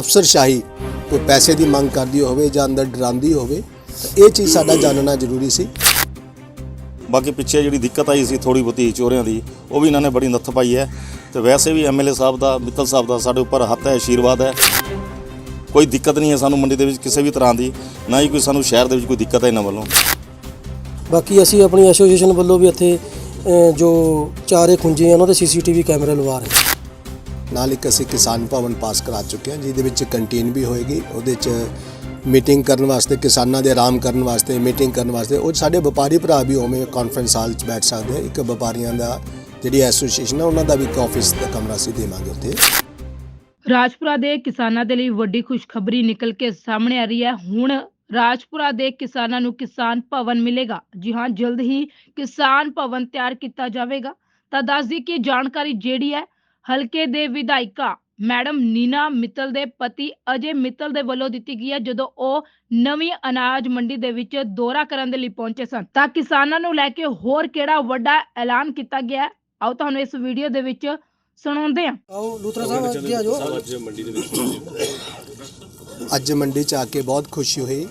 ਅਫਸਰਸ਼ਾਹੀ ਕੋਈ ਪੈਸੇ ਦੀ ਮੰਗ ਕਰਦੀ ਹੋਵੇ ਜਾਂ ਅੰਦਰ ਡਰਾਉਂਦੀ ਹੋਵੇ ਤਾਂ ਇਹ ਚੀਜ਼ ਸਾਡਾ ਜਾਣਨਾ ਜ਼ਰੂਰੀ ਸੀ। ਬਾਕੀ ਪਿੱਛੇ ਜਿਹੜੀ ਦਿੱਕਤ ਆਈ ਸੀ ਥੋੜੀ ਬਹੁਤੀ ਚੋਰੀਆਂ ਦੀ ਉਹ ਵੀ ਇਹਨਾਂ ਨੇ ਬੜੀ ਨੱਥ ਪਾਈ ਹੈ। ਤੇ ਵੈਸੇ ਵੀ ਐਮਐਲਏ ਸਾਹਿਬ ਦਾ ਮਿੱਤਲ ਸਾਹਿਬ ਦਾ ਸਾਡੇ ਉੱਪਰ ਹੱਥ ਹੈ ਆਸ਼ੀਰਵਾਦ ਹੈ। ਕੋਈ ਦਿੱਕਤ ਨਹੀਂ ਹੈ ਸਾਨੂੰ ਮੰਡੀ ਦੇ ਵਿੱਚ ਕਿਸੇ ਵੀ ਤਰ੍ਹਾਂ ਦੀ ਨਾ ਹੀ ਕੋਈ ਸਾਨੂੰ ਸ਼ਹਿਰ ਦੇ ਵਿੱਚ ਕੋਈ ਦਿੱਕਤ ਹੈ ਇਹਨਾਂ ਵੱਲੋਂ। ਬਾਕੀ ਅਸੀਂ ਆਪਣੀ ਐਸੋਸੀਏਸ਼ਨ ਵੱਲੋਂ ਵੀ ਇੱਥੇ ਜੋ ਚਾਰੇ ਖੁੰਝੇ ਆ ਉਹਨਾਂ ਤੇ ਸੀਸੀਟੀਵੀ ਕੈਮਰੇ ਲਵਾ ਰਹੇ ਹਾਂ। ਨਾਲ ਇੱਕ ਅਸੀਂ ਕਿਸਾਨ ਭਵਨ ਪਾਸ ਕਰਾ ਚੁੱਕੇ ਹਾਂ, ਜਿਹਦੇ ਵਿੱਚ ਕੰਟੀਨ ਵੀ ਹੋਏਗੀ। ਉਹਦੇ 'ਚ ਮੀਟਿੰਗ ਕਰਨ ਵਾਸਤੇ, ਕਿਸਾਨਾਂ ਦੇ ਆਰਾਮ ਕਰਨ ਵਾਸਤੇ, ਮੀਟਿੰਗ ਕਰਨ ਵਾਸਤੇ। ਉਹ ਸਾਡੇ ਵਪਾਰੀ ਭਰਾ ਵੀ ਉਵੇਂ ਕਾਨਫਰੰਸ ਹਾਲ 'ਚ ਬੈਠ ਸਕਦੇ ਆ। ਇੱਕ ਵਪਾਰੀਆਂ ਦਾ ਜਿਹੜੀ ਐਸੋਸੀਏਸ਼ਨ ਹੈ ਉਹਨਾਂ ਦਾ ਵੀ ਇੱਕ ਆਫਿਸ ਦਾ ਕਮਰਾ ਅਸੀਂ ਦੇਵਾਂਗੇ ਉੱਥੇ। ਰਾਜਪੁਰਾ ਦੇ ਕਿਸਾਨਾਂ ਦੇ ਲਈ ਵੱਡੀ ਖੁਸ਼ਖਬਰੀ ਨਿਕਲ ਕੇ ਸਾਹਮਣੇ ਆ ਰਹੀ ਹੈ। ਹੁਣ ਰਾਜਪੁਰਾ ਦੇ ਕਿਸਾਨਾਂ ਨੂੰ ਕਿਸਾਨ ਭਵਨ ਮਿਲੇਗਾ। ਜੀ ਹਾਂ, ਜਲਦ ਹੀ ਕਿਸਾਨ ਭਵਨ ਤਿਆਰ ਕੀਤਾ ਜਾਵੇਗਾ। ਤਾਂ ਦੱਸ ਦਈਏ ਕਿ ਜਾਣਕਾਰੀ ਜਿਹੜੀ ਹੈ ਹਲਕੇ ਦੇ ਵਿਧਾਇਕਾ ਮੈਡਮ ਨੀਨਾ ਮਿੱਤਲ ਦੇ ਪਤੀ ਅਜੇ ਮਿੱਤਲ ਦੇ ਵੱਲੋਂ ਦਿੱਤੀ ਗਈ ਹੈ ਜਦੋਂ ਉਹ ਨਵੀਂ ਅਨਾਜ ਮੰਡੀ ਦੇ ਵਿੱਚ ਦੌਰਾ ਕਰਨ ਦੇ ਲਈ ਪਹੁੰਚੇ ਸਨ। ਤਾਂ ਕਿਸਾਨਾਂ ਨੂੰ ਲੈ ਕੇ ਹੋਰ ਕਿਹੜਾ ਵੱਡਾ ਐਲਾਨ ਕੀਤਾ ਗਿਆ ਹੈ? ਆਓ ਤੁਹਾਨੂੰ ਇਸ ਵੀਡੀਓ ਦੇ ਵਿੱਚ ਸੁਣਾਉਂਦੇ ਹਾਂ। ਆਓ ਲੂਥਰਾ ਸਾਹਿਬ ਅੱਗੇ ਆ ਜਾਓ। ਅੱਜ ਮੰਡੀ 'ਚ ਆ ਕੇ ਬਹੁਤ ਖੁਸ਼ੀ ਹੋਈ।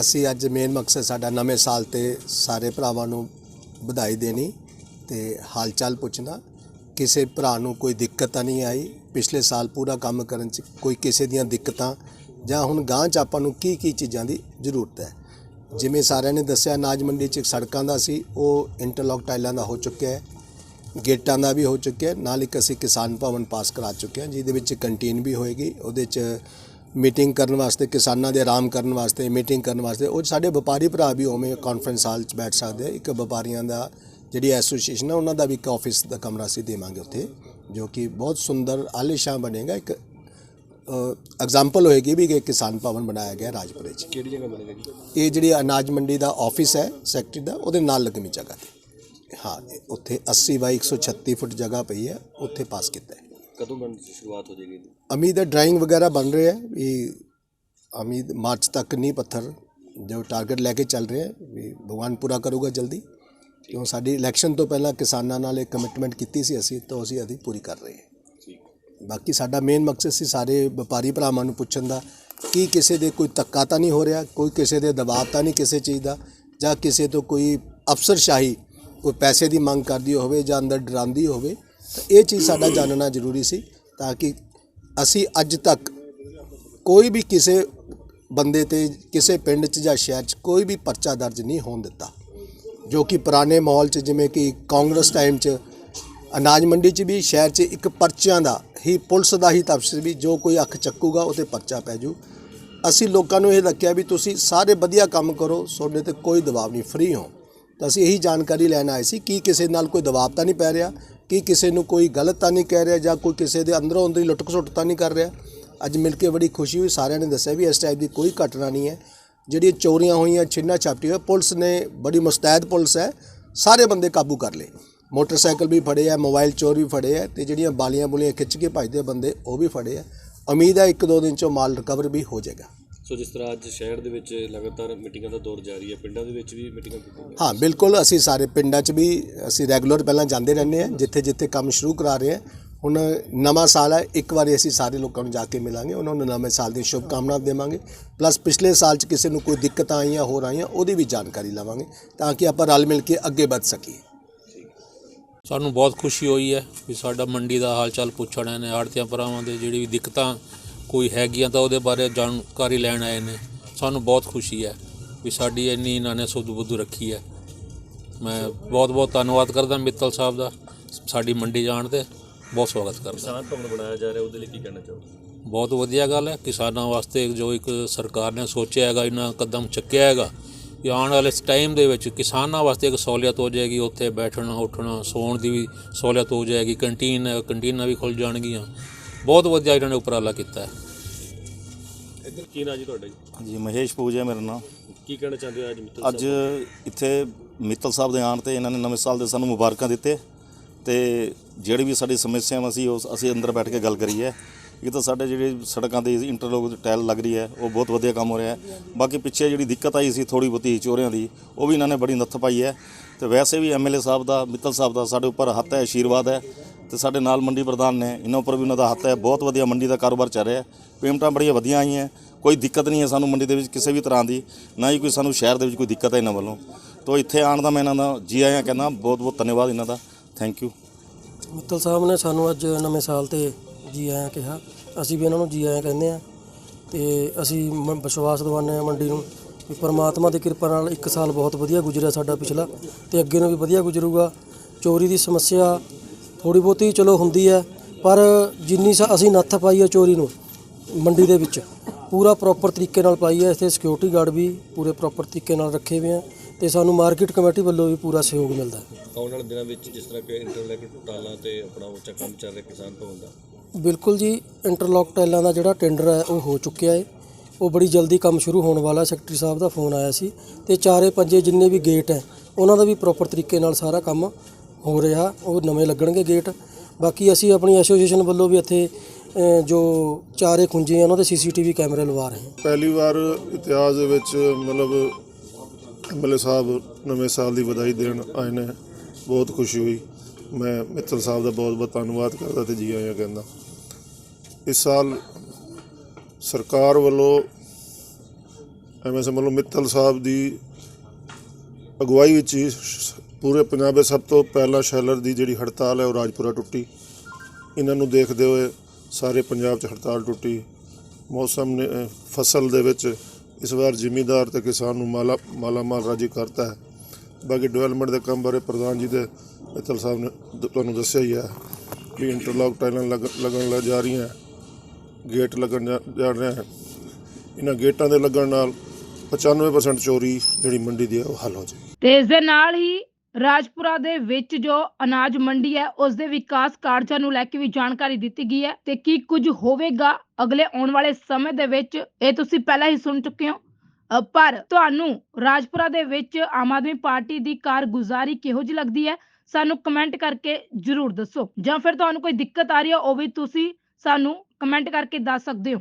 ਅਸੀਂ ਅੱਜ ਮੇਨ ਮਕਸਦ ਸਾਡਾ ਨਵੇਂ ਸਾਲ ਤੇ ਸਾਰੇ ਭਰਾਵਾਂ ਨੂੰ ਵਧਾਈ ਦੇਣੀ ਤੇ ਹਾਲ ਚਾਲ ਪੁੱਛਣਾ। ਕਿਸੇ ਭਰਾ ਨੂੰ ਕੋਈ ਦਿੱਕਤ ਤਾਂ ਨਹੀਂ ਆਈ? ਪਿਛਲੇ ਸਾਲ ਪੂਰਾ ਕੰਮ ਕਰਨ 'ਚ ਕੋਈ ਕਿਸੇ ਦੀਆਂ ਦਿੱਕਤਾਂ? ਜਾਂ ਹੁਣ ਗਾਂਹ 'ਚ ਆਪਾਂ ਨੂੰ ਕੀ ਕੀ ਚੀਜ਼ਾਂ ਦੀ ਜ਼ਰੂਰਤ ਹੈ? ਜਿਵੇਂ ਸਾਰਿਆਂ ਨੇ ਦੱਸਿਆ, ਅਨਾਜ ਮੰਡੀ 'ਚ ਸੜਕਾਂ ਦਾ ਸੀ, ਉਹ ਇੰਟਰਲੌਕ ਟਾਈਲਾਂ ਦਾ ਹੋ ਚੁੱਕਿਆ ਹੈ, ਗੇਟਾਂ ਦਾ ਵੀ ਹੋ ਚੁੱਕਿਆ ਨਾਲ ਇੱਕ ਅਸੀਂ ਕਿਸਾਨ ਭਵਨ ਪਾਸ ਕਰਾ ਚੁੱਕੇ ਹਾਂ, ਜਿਹਦੇ ਵਿੱਚ ਕੰਟੀਨ ਵੀ ਹੋਏਗੀ, ਉਹਦੇ 'ਚ ਮੀਟਿੰਗ ਕਰਨ ਵਾਸਤੇ, ਕਿਸਾਨਾਂ ਦੇ ਆਰਾਮ ਕਰਨ ਵਾਸਤੇ, ਮੀਟਿੰਗ ਕਰਨ ਵਾਸਤੇ, ਉਹ ਸਾਡੇ ਵਪਾਰੀ ਭਰਾ ਵੀ ਉਵੇਂ ਕਾਨਫਰੰਸ ਹਾਲ 'ਚ ਬੈਠ ਸਕਦੇ ਇੱਕ ਵਪਾਰੀਆਂ ਦਾ ਜਿਹੜੀ ਐਸੋਸੀਏਸ਼ਨ ਹੈ ਉਹਨਾਂ ਦਾ ਵੀ ਇੱਕ ਆਫਿਸ ਦਾ ਕਮਰਾ ਅਸੀਂ ਦੇਵਾਂਗੇ ਉੱਥੇ ਜੋ ਕਿ ਬਹੁਤ ਸੁੰਦਰ ਆਲੀਸ਼ਾਨ ਬਣੇਗਾ। ਇੱਕ ਐਗਜ਼ਾਮਪਲ ਹੋਏਗੀ ਵੀ ਕਿ ਕਿਸਾਨ ਭਵਨ ਬਣਾਇਆ ਗਿਆ ਰਾਜਪੁਰੇ 'ਚ। ਕਿਹੜੀ ਜਗ੍ਹਾ ਬਣੇਗਾ ਜੀ? ਇਹ ਜਿਹੜੀ ਅਨਾਜ ਮੰਡੀ ਦਾ ਆਫਿਸ ਹੈ ਸੈਕਟਰੀ ਦਾ ਉਹਦੇ ਨਾਲ ਲੱਗਵੀਂ ਜਗ੍ਹਾ ਤੇ। ਹਾਂ ਉੱਥੇ 80 ਬਾਈ 136 ਫੁੱਟ ਜਗ੍ਹਾ ਪਈ ਹੈ ਉੱਥੇ ਪਾਸ ਕੀਤਾ ਹੈ। ਕਦੋਂ ਬਣ ਸ਼ੁਰੂਆਤ ਹੋ ਜਾਏਗੀ? ਉਮੀਦ ਹੈ ਡਰਾਇੰਗ ਵਗੈਰਾ ਬਣ ਰਹੇ ਹੈ ਵੀ ਉਮੀਦ ਮਾਰਚ ਤੱਕ ਨਹੀਂ ਪੱਥਰ ਜੋ ਟਾਰਗੇਟ ਲੈ ਕੇ ਚੱਲ ਰਹੇ ਹੈ ਵੀ ਭਗਵਾਨ ਪੂਰਾ ਕਰੂਗਾ ਜਲਦੀ। ਕਿਉਂ ਸਾਡੀ ਇਲੈਕਸ਼ਨ ਤੋਂ ਪਹਿਲਾਂ ਕਿਸਾਨਾਂ ਨਾਲ ਇੱਕ ਕਮਿਟਮੈਂਟ ਕੀਤੀ ਸੀ ਅਸੀਂ ਤਾਂ ਅਸੀਂ ਅਦੀ ਪੂਰੀ ਕਰ ਰਹੇ ਹਾਂ। ਬਾਕੀ ਸਾਡਾ ਮੇਨ ਮਕਸਦ ਸੀ ਸਾਰੇ ਵਪਾਰੀ ਭਰਾਵਾਂ ਨੂੰ ਪੁੱਛਣ ਦਾ ਕੀ ਕਿਸੇ ਦੇ ਕੋਈ ਧੱਕਾ ਤਾਂ ਨਹੀਂ ਹੋ ਰਿਹਾ ਕੋਈ ਕਿਸੇ ਦੇ ਦਬਾਅ ਤਾਂ ਨਹੀਂ ਕਿਸੇ ਚੀਜ਼ ਦਾ ਜਾਂ ਕਿਸੇ ਤੋਂ ਕੋਈ ਅਫਸਰਸ਼ਾਹੀ ਕੋਈ ਪੈਸੇ ਦੀ ਮੰਗ ਕਰਦੀ ਹੋਵੇ ਜਾਂ ਅੰਦਰ ਡਰਾਉਂਦੀ ਹੋਵੇ ਤਾਂ ਇਹ ਚੀਜ਼ ਸਾਡਾ ਜਾਣਨਾ ਜ਼ਰੂਰੀ ਸੀ ਤਾਂ ਕਿ ਅਸੀਂ ਅੱਜ ਤੱਕ ਕੋਈ ਵੀ ਕਿਸੇ ਬੰਦੇ ਤੇ ਕਿਸੇ ਪਿੰਡ 'ਚ ਜਾਂ ਸ਼ਹਿਰ 'ਚ ਕੋਈ ਵੀ ਪਰਚਾ ਦਰਜ ਨਹੀਂ ਹੋਣ ਦਿੱਤਾ। ਜੋ ਕਿ ਪੁਰਾਣੇ ਮਾਹੌਲ 'ਚ, ਜਿਵੇਂ ਕਿ ਕਾਂਗਰਸ ਟਾਈਮ 'ਚ, ਅਨਾਜ ਮੰਡੀ 'ਚ ਵੀ, ਸ਼ਹਿਰ 'ਚ ਇੱਕ ਪਰਚਿਆਂ ਦਾ ਹੀ, ਪੁਲਿਸ ਦਾ ਹੀ ਤਫਸਰ ਵੀ ਜੋ ਕੋਈ ਅੱਖ ਚੱਕੂਗਾ, ਉਹ ਤੇ ਪਰਚਾ ਪੈ ਜੂ। ਅਸੀਂ ਲੋਕਾਂ ਨੂੰ ਇਹ ਰੱਖਿਆ ਵੀ ਤੁਸੀਂ ਸਾਰੇ ਵਧੀਆ ਕੰਮ ਕਰੋ, ਤੁਹਾਡੇ ਤੇ ਕੋਈ ਦਬਾਅ ਨਹੀਂ ਫ੍ਰੀ ਹੋ। ਤਾਂ ਅਸੀਂ ਇਹੀ ਜਾਣਕਾਰੀ ਲੈਣ ਆਏ ਸੀ, ਕਿ ਕਿਸੇ ਨਾਲ ਕੋਈ ਦਬਾਅ ਤਾਂ ਨਹੀਂ ਪੈ ਰਿਹਾ, ਕਿ ਕਿਸੇ ਨੂੰ ਕੋਈ ਗਲਤ ਤਾਂ ਨਹੀਂ ਕਹਿ ਰਿਹਾ, ਜਾਂ ਕੋਈ ਕਿਸੇ ਦੇ ਅੰਦਰੋਂ ਅੰਦਰੀ ਲੁੱਟ ਖਸੁੱਟ ਤਾਂ ਨਹੀਂ ਕਰ ਰਿਹਾ। ਅੱਜ ਮਿਲ ਕੇ ਬੜੀ ਖੁਸ਼ੀ ਹੋਈ, ਸਾਰਿਆਂ ਨੇ ਦੱਸਿਆ ਵੀ ਇਸ ਟਾਈਪ ਦੀ ਕੋਈ ਘਟਨਾ ਨਹੀਂ ਹੈ। ਜਿਹੜੀਆਂ ਚੋਰੀਆਂ ਹੋਈਆਂ ਛਿੰਨਾ ਛਾਪਟੀ ਹੋਇਆ ਪੁਲਿਸ ਨੇ ਬੜੀ ਮੁਸਤੈਦ ਪੁਲਿਸ ਹੈ ਸਾਰੇ ਬੰਦੇ ਕਾਬੂ ਕਰ ਲਏ। ਮੋਟਰਸਾਈਕਲ ਵੀ ਫੜੇ ਆ ਮੋਬਾਈਲ ਚੋਰ ਵੀ ਫੜੇ ਆ ਤੇ ਜਿਹੜੀਆਂ ਬਾਲੀਆਂ ਬੁਲੀਆਂ ਖਿੱਚ ਕੇ ਭੱਜਦੇ ਬੰਦੇ ਉਹ ਵੀ ਫੜੇ ਆ। ਉਮੀਦ ਹੈ ਇੱਕ ਦੋ ਦਿਨ ਚੋਂ ਮਾਲ ਰਿਕਵਰ ਵੀ ਹੋ ਜਾਏਗਾ। ਸੋ ਜਿਸ ਤਰ੍ਹਾਂ ਅੱਜ ਸ਼ਹਿਰ ਦੇ ਵਿੱਚ ਲਗਾਤਾਰ ਮੀਟਿੰਗਾਂ ਦਾ ਦੌਰ ਜਾਰੀ ਹੈ ਪਿੰਡਾਂ ਦੇ ਵਿੱਚ ਵੀ ਮੀਟਿੰਗਾਂ ਕੀਤੀਆਂ ਹਾਂ ਬਿਲਕੁਲ ਅਸੀਂ ਸਾਰੇ ਪਿੰਡਾਂ 'ਚ ਵੀ ਅਸੀਂ ਰੈਗੂਲਰ ਪਹਿਲਾਂ ਜਾਂਦੇ ਰਹਿੰਦੇ ਹਾਂ ਜਿੱਥੇ ਜਿੱਥੇ ਕੰਮ ਸ਼ੁਰੂ ਕਰਾ ਰਹੇ ਹਾਂ ਹੁਣ ਨਵਾਂ ਸਾਲ ਹੈ, ਇੱਕ ਵਾਰੀ ਅਸੀਂ ਸਾਰੇ ਲੋਕਾਂ ਨੂੰ ਜਾ ਕੇ ਮਿਲਾਂਗੇ, ਉਹਨਾਂ ਨੂੰ ਨਵੇਂ ਸਾਲ ਦੀਆਂ ਸ਼ੁਭ ਕਾਮਨਾ ਦੇਵਾਂਗੇ ਪਲੱਸ ਪਿਛਲੇ ਸਾਲ 'ਚ ਕਿਸੇ ਨੂੰ ਕੋਈ ਦਿੱਕਤਾਂ ਆਈਆਂ, ਹੋਰ ਆਈਆਂ, ਉਹਦੀ ਵੀ ਜਾਣਕਾਰੀ ਲਵਾਂਗੇ, ਤਾਂ ਕਿ ਆਪਾਂ ਰਲ ਮਿਲ ਕੇ ਅੱਗੇ ਵੱਧ ਸਕੀਏ। ਸਾਨੂੰ ਬਹੁਤ ਖੁਸ਼ੀ ਹੋਈ ਹੈ ਵੀ ਸਾਡਾ ਮੰਡੀ ਦਾ ਹਾਲ ਚਾਲ ਪੁੱਛਣ ਨੇ ਆੜਤੀਆਂ ਭਰਾਵਾਂ ਦੇ ਜਿਹੜੀ ਵੀ ਦਿੱਕਤਾਂ ਕੋਈ ਹੈਗੀਆਂ ਤਾਂ ਉਹਦੇ ਬਾਰੇ ਜਾਣਕਾਰੀ ਲੈਣ ਆਏ ਨੇ। ਸਾਨੂੰ ਬਹੁਤ ਖੁਸ਼ੀ ਹੈ ਵੀ ਸਾਡੀ ਇੰਨੀ ਇਹਨਾਂ ਨੇ ਸੁਧ ਬੁੱਧ ਰੱਖੀ ਹੈ। ਮੈਂ ਬਹੁਤ ਬਹੁਤ ਧੰਨਵਾਦ ਕਰਦਾ ਮਿੱਤਲ ਸਾਹਿਬ ਦਾ, ਸਾਡੀ ਮੰਡੀ ਜਾਣ ਤੇ। ਬਹੁਤ ਸਵਾਗਤ ਕਰਦਾ। ਕਿਸਾਨ ਭਵਨ ਬਣਾਇਆ ਜਾ ਰਿਹਾ ਉਹਦੇ ਲਈ ਕੀ ਕਹਿਣਾ ਚਾਹੋਗੇ? ਬਹੁਤ ਵਧੀਆ ਗੱਲ ਹੈ। ਕਿਸਾਨਾਂ ਵਾਸਤੇ ਜੋ ਇੱਕ ਸਰਕਾਰ ਨੇ ਸੋਚਿਆ ਹੈਗਾ ਇਹਨਾਂ ਕਦਮ ਚੱਕਿਆ ਹੈਗਾ ਕਿ ਆਉਣ ਵਾਲੇ ਟਾਈਮ ਦੇ ਵਿੱਚ ਕਿਸਾਨਾਂ ਵਾਸਤੇ ਇੱਕ ਸਹੂਲੀਅਤ ਹੋ ਜਾਏਗੀ। ਉੱਥੇ ਬੈਠਣਾ ਉੱਠਣਾ ਸੌਣ ਦੀ ਵੀ ਸਹੂਲੀਅਤ ਹੋ ਜਾਏਗੀ। ਕੰਟੀਨ ਕੰਟੀਨਾਂ ਵੀ ਖੁੱਲ ਜਾਣਗੀਆਂ। ਬਹੁਤ ਵਧੀਆ ਇਹਨਾਂ ਨੇ ਉਪਰਾਲਾ ਕੀਤਾ ਹੈ। ਕੀ ਨਾਂ ਜੀ ਤੁਹਾਡਾ ਜੀ? ਜੀ ਮਹੇਸ਼ ਪੂਜਾ ਮੇਰਾ ਨਾਮ। ਕੀ ਕਹਿਣਾ ਚਾਹੁੰਦੇ ਹੋ ਅੱਜ ਮਿੱਤਲ ਅੱਜ ਇੱਥੇ ਮਿੱਤਲ ਸਾਹਿਬ ਦੇ ਆਉਣ ਤੇ ਇਹਨਾਂ ਨੇ ਨਵੇਂ ਸਾਲ ਦੇ ਸਾਨੂੰ ਮੁਬਾਰਕਾਂ ਦਿੱਤੇ। ਤੇ ਜਿਹੜੀ ਵੀ ਸਾਡੀ ਸਮੱਸਿਆਵਾਂ ਸੀ ਉਸ ਅਸੀਂ ਅੰਦਰ ਬੈਠ ਕੇ ਗੱਲ ਕਰੀ ਹੈ। ਇਹ ਤਾਂ ਸਾਡੇ ਜਿਹੜੇ ਸੜਕਾਂ ਦੇ ਇੰਟਰਲੋਕ ਟਾਇਲ ਲੱਗ ਰਹੀ ਹੈ, ਉਹ ਬਹੁਤ ਵਧੀਆ ਕੰਮ ਹੋ ਰਿਹਾ ਹੈ। ਬਾਕੀ ਪਿੱਛੇ ਜਿਹੜੀ ਦਿੱਕਤ ਆਈ ਸੀ ਥੋੜੀ ਬਹੁਤੀ ਚੋਰਿਆਂ ਦੀ, ਉਹ ਵੀ ਇਹਨਾਂ ਨੇ ਬੜੀ ਨੱਥ ਪਾਈ ਹੈ। ਤੇ ਵੈਸੇ ਵੀ ਐਮਐਲਏ ਸਾਹਿਬ ਦਾ, ਮਿੱਤਲ ਸਾਹਿਬ ਦਾ ਸਾਡੇ ਉੱਪਰ ਹੱਥ ਹੈ ਆਸ਼ੀਰਵਾਦ ਹੈ। ਤੇ ਸਾਡੇ ਨਾਲ ਮੰਡੀ ਪ੍ਰਧਾਨ ਨੇ, ਇਹਨਾਂ ਉੱਪਰ ਵੀ ਉਹਨਾਂ ਦਾ ਹੱਥ ਹੈ। ਬਹੁਤ ਵਧੀਆ ਮੰਡੀ ਦਾ ਕਾਰੋਬਾਰ ਚੱਲ ਰਿਹਾ ਹੈ। ਪੇਮੈਂਟਾਂ ਬੜੀਆਂ ਵਧੀਆ ਆਈਆਂ ਕੋਈ ਦਿੱਕਤ ਨਹੀਂ ਹੈ ਸਾਨੂੰ ਮੰਡੀ ਦੇ ਵਿੱਚ ਕਿਸੇ ਵੀ ਤਰ੍ਹਾਂ ਦੀ। ਨਾ ਹੀ ਕੋਈ ਸਾਨੂੰ ਸ਼ਹਿਰ ਦੇ ਵਿੱਚ ਕੋਈ ਦਿੱਕਤ ਹੈ ਇਹਨਾਂ ਵੱਲੋਂ। ਤੋਂ ਇੱਥੇ ਆਉਣ ਦਾ ਮੈਂ ਇਹਨਾਂ ਦਾ ਜੀ ਆਇਆਂ ਕਹਿੰਦਾ ਬਹੁਤ ਬਹੁਤ ਧੰਨਵਾਦ ਇਹਨਾਂ ਦਾ। ਥੈਂਕ ਯੂ ਮਿੱਤਲ ਸਾਹਿਬ ਨੇ ਸਾਨੂੰ ਅੱਜ ਨਵੇਂ ਸਾਲ ਤੇ ਜੀ ਆਇਆਂ ਕਿਹਾ। ਅਸੀਂ ਵੀ ਇਹਨਾਂ ਨੂੰ ਜੀ ਆਇਆਂ ਕਹਿੰਦੇ ਆ ਤੇ ਅਸੀਂ ਮ- ਵਿਸ਼ਵਾਸ ਦਿਵਾਉਂਦੇ ਹਾਂ ਮੰਡੀ ਨੂੰ ਵੀ ਪਰਮਾਤਮਾ ਦੀ ਕਿਰਪਾ ਨਾਲ ਇੱਕ ਸਾਲ ਬਹੁਤ ਵਧੀਆ ਗੁਜ਼ਰਿਆ ਸਾਡਾ ਪਿਛਲਾ ਤੇ ਅੱਗੇ ਨੂੰ ਵੀ ਵਧੀਆ ਗੁਜ਼ਰੂਗਾ। ਚੋਰੀ ਦੀ ਸਮੱਸਿਆ ਥੋੜੀ ਬਹੁਤੀ ਚਲੋ ਹੁੰਦੀ ਹੈ, ਪਰ ਜਿੰਨੀ ਸਾ, ਅਸੀਂ ਨੱਥ ਪਾਈ ਹੈ ਚੋਰੀ ਨੂੰ ਮੰਡੀ ਦੇ ਵਿੱਚ, ਪੂਰਾ ਪ੍ਰੋਪਰ ਤਰੀਕੇ ਨਾਲ ਪਾਈ ਹੈ। ਇੱਥੇ ਸਿਕਿਉਰਿਟੀ ਗਾਰਡ ਵੀ ਪੂਰੇ ਪ੍ਰੋਪਰ ਤਰੀਕੇ ਨਾਲ ਰੱਖੇ ਹੋਏ ਆ। ਤੇ ਸਾਨੂੰ ਮਾਰਕੀਟ ਕਮੇਟੀ ਵੱਲੋਂ ਵੀ ਪੂਰਾ ਸਹਿਯੋਗ ਮਿਲਦਾ ਹੈ। ਆਉਣ ਵਾਲੇ ਦਿਨਾਂ ਵਿੱਚ ਜਿਸ ਤਰ੍ਹਾਂ ਕਿ ਇੰਟਰਲੈਕ ਟਾਲਾਂ ਤੇ ਆਪਣਾ ਉੱਚਾ ਕੰਮ ਚੱਲ ਰਿਹਾ ਕਿਸਾਨ ਭਵਨ ਦਾ। ਬਿਲਕੁਲ ਜੀ ਇੰਟਰਲੌਕ ਟਾਈਲਾਂ ਦਾ ਜਿਹੜਾ ਟੈਂਡਰ ਹੈ ਉਹ ਹੋ ਚੁੱਕਿਆ ਹੈ। ਉਹ ਬੜੀ ਜਲਦੀ ਕੰਮ ਸ਼ੁਰੂ ਹੋਣ ਵਾਲਾ ਸੈਕਟਰੀ ਸਾਹਿਬ ਦਾ ਫੋਨ ਆਇਆ ਸੀ ਤੇ ਚਾਰੇ ਪੰਜੇ ਜਿੰਨੇ ਵੀ ਗੇਟ ਹੈ ਉਹਨਾਂ ਦਾ ਵੀ ਪ੍ਰੋਪਰ ਤਰੀਕੇ ਨਾਲ ਸਾਰਾ ਕੰਮ ਹੋ ਰਿਹਾ। ਉਹ ਨਵੇਂ ਲੱਗਣਗੇ ਗੇਟ ਬਾਕੀ ਅਸੀਂ ਆਪਣੀ ਐਸੋਸੀਏਸ਼ਨ ਵੱਲੋਂ ਵੀ ਇੱਥੇ ਜੋ ਚਾਰੇ ਖੁੰਝੇ ਆ ਉਹਨਾਂ ਤੇ ਸੀਸੀਟੀਵੀ ਕੈਮਰੇ ਲਵਾ ਰਹੇ ਹਾਂ। ਪਹਿਲੀ ਵਾਰ ਇਤਿਹਾਸ ਦੇ ਵਿੱਚ ਮਤਲਬ ਐਮਐਲਏ ਸਾਹਿਬ ਨਵੇਂ ਸਾਲ ਦੀ ਵਧਾਈ ਦੇਣ ਆਏ ਨੇ, ਬਹੁਤ ਖੁਸ਼ੀ ਹੋਈ। ਮੈਂ ਮਿੱਤਲ ਸਾਹਿਬ ਦਾ ਬਹੁਤ ਬਹੁਤ ਧੰਨਵਾਦ ਕਰਦਾ ਤੇ ਜੀ ਆਇਆਂ ਕਹਿੰਦਾ। ਇਸ ਸਾਲ ਸਰਕਾਰ ਵੱਲੋਂ ਐਵੇਂ ਸਮਝ ਲਓ ਮਿੱਤਲ ਸਾਹਿਬ ਦੀ ਅਗਵਾਈ ਵਿੱਚ ਹੀ ਪੂਰੇ ਪੰਜਾਬ ਦੇ ਸਭ ਤੋਂ ਪਹਿਲਾ ਸ਼ੈਲਰ ਦੀ ਜਿਹੜੀ ਹੜਤਾਲ ਹੈ ਉਹ ਰਾਜਪੁਰਾ ਟੁੱਟੀ। ਇਹਨਾਂ ਨੂੰ ਦੇਖਦੇ ਹੋਏ ਸਾਰੇ ਪੰਜਾਬ 'ਚ ਹੜਤਾਲ ਟੁੱਟੀ। ਮੌਸਮ ਨੇ ਫਸਲ ਦੇ ਵਿੱਚ ਇਸ ਵਾਰ ਜ਼ਿਮੀਦਾਰ ਤੇ ਕਿਸਾਨ ਨੂੰ ਮਾਲਾ ਮਾਲਾ ਮਾਲ ਰਾਜੀ ਕਰਤਾ ਹੈ। ਬਾਕੀ ਡਿਵੈਲਪਮੈਂਟ ਦੇ ਕੰਮ ਬਾਰੇ ਪ੍ਰਧਾਨ ਜੀ ਦੇ ਮਿੱਤਲ ਸਾਹਿਬ ਨੇ ਤੁਹਾਨੂੰ ਦੱਸਿਆ ਹੀ ਹੈ ਵੀ ਇੰਟਰਲੌਕ ਟਾਈਲਾਂ ਲੱਗ- ਲੱਗਣ ਲੱਗ ਜਾ ਰਹੀਆਂ ਗੇਟ ਲੱਗਣ ਜਾ ਜਾ ਰਹੇ ਹਨ ਇਹਨਾਂ ਗੇਟਾਂ ਦੇ ਲੱਗਣ ਨਾਲ 95% ਚੋਰੀ ਜਿਹੜੀ ਮੰਡੀ ਦੀ ਹੈ, ਉਹ ਹੱਲ ਹੋ ਜਾਏਗੀ। ਤੇ ਇਸ ਦੇ ਨਾਲ ਹੀ ਰਾਜਪੁਰਾ ਦੇ ਵਿੱਚ ਜੋ ਅਨਾਜ ਮੰਡੀ ਹੈ ਉਸ ਦੇ ਵਿਕਾਸ ਕਾਰਜਾਂ ਨੂੰ ਲੈ ਕੇ ਵੀ ਜਾਣਕਾਰੀ ਦਿੱਤੀ ਗਈ ਹੈ ਤੇ ਕੀ ਕੁਝ ਹੋਵੇਗਾ ਅਗਲੇ ਆਉਣ ਵਾਲੇ ਸਮੇਂ ਦੇ ਵਿੱਚ ਇਹ ਤੁਸੀਂ ਪਹਿਲਾਂ ਹੀ ਸੁਣ ਚੁੱਕੇ ਹੋ। ਅ, ਪਰ ਤੁਹਾਨੂੰ ਰਾਜਪੁਰਾ ਦੇ ਵਿੱਚ ਆਮ ਆਦਮੀ ਪਾਰਟੀ ਦੀ ਕਾਰਗੁਜ਼ਾਰੀ ਕਿਹੋ ਜਿਹੀ ਲੱਗਦੀ ਹੈ ਸਾਨੂੰ ਕਮੈਂਟ ਕਰਕੇ ਜਰੂਰ ਦੱਸੋ। ਜਾਂ ਫਿਰ ਤੁਹਾਨੂੰ ਕੋਈ ਦਿੱਕਤ ਆ ਰਹੀ ਹੈ ਉਹ ਵੀ ਤੁਸੀਂ ਸਾਨੂੰ ਕਮੈਂਟ ਕਰਕੇ ਦੱਸ ਸਕਦੇ ਹੋ।